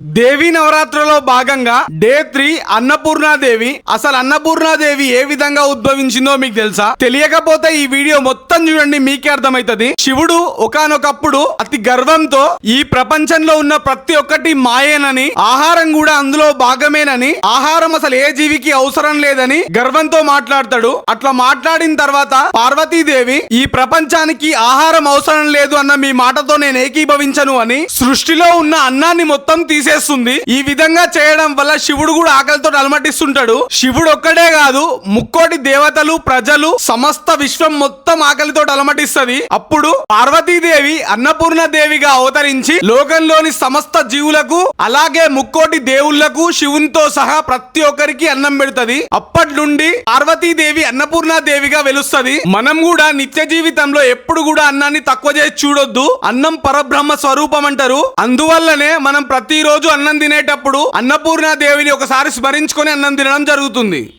దేవి నవరాత్రిలో భాగంగా day three Annapurnadevi. అసలు అన్నపూర్ణాదేవి ఏ విధంగా ఉద్భవించిందో మీకు తెలుసా? తెలియకపోతే ఈ వీడియో మొత్తం చూడండి మీకే అర్థమైతది. శివుడు ఒకానొకప్పుడు అతి గర్వంతో ఈ ప్రపంచంలో ఉన్న ప్రతి ఒక్కటి మాయేనని ఆహారం కూడా అందులో భాగమేనని ఆహారం అసలు ఏ జీవికి అవసరం లేదని గర్వంతో మాట్లాడతాడు. అట్లా మాట్లాడిన తర్వాత పార్వతీదేవి ఈ ప్రపంచానికి ఆహారం అవసరం లేదు అన్న మీ మాటతో నేను ఏకీభవించను అని సృష్టిలో ఉన్న అన్నాన్ని మొత్తం తీసి చేస్తుంది. ఈ విధంగా చేయడం వల్ల శివుడు కూడా ఆకలితో అలమటిస్తుంటాడు శివుడు ఒక్కడే కాదు ముక్కోటి దేవతలు ప్రజలు సమస్త విశ్వం మొత్తం ఆకలితో అలమటిస్తది అప్పుడు పార్వతీదేవి అన్నపూర్ణ దేవిగా అవతరించి లోకంలోని సమస్త జీవులకు అలాగే ముక్కోటి దేవుళ్ళకు శివునితో సహా ప్రతి ఒక్కరికి అన్నం పెడుతుంది. అప్పటి నుండి పార్వతీదేవి అన్నపూర్ణ దేవిగా వెలుస్తది. మనం కూడా నిత్య జీవితంలో ఎప్పుడు కూడా అన్నాన్ని తక్కువ చేసి చూడొద్దు. అన్నం పరబ్రహ్మ స్వరూపం అంటారు. అందువల్లనే మనం ప్రతిరోజు అన్నం తినేటప్పుడు అన్నపూర్ణ దేవిని ఒకసారి స్మరించుకొని అన్నం తినడం జరుగుతుంది.